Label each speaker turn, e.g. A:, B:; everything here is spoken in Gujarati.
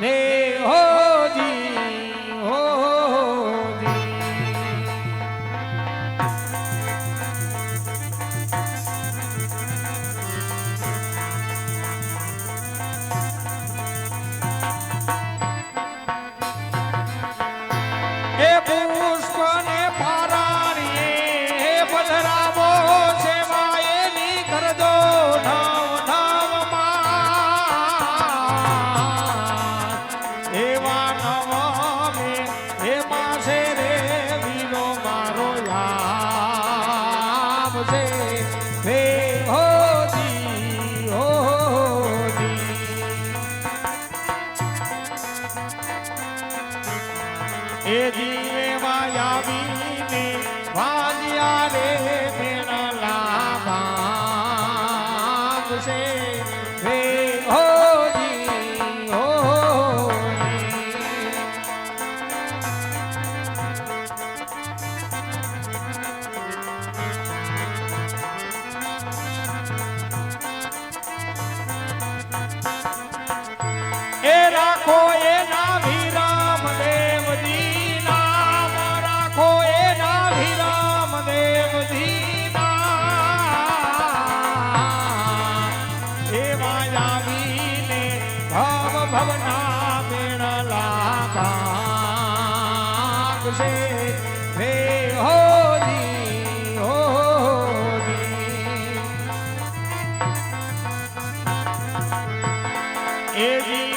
A: Nee. એ જીવે માયાવી ભવના મેળલા ભાગશે હે હોજી હોજી. એજી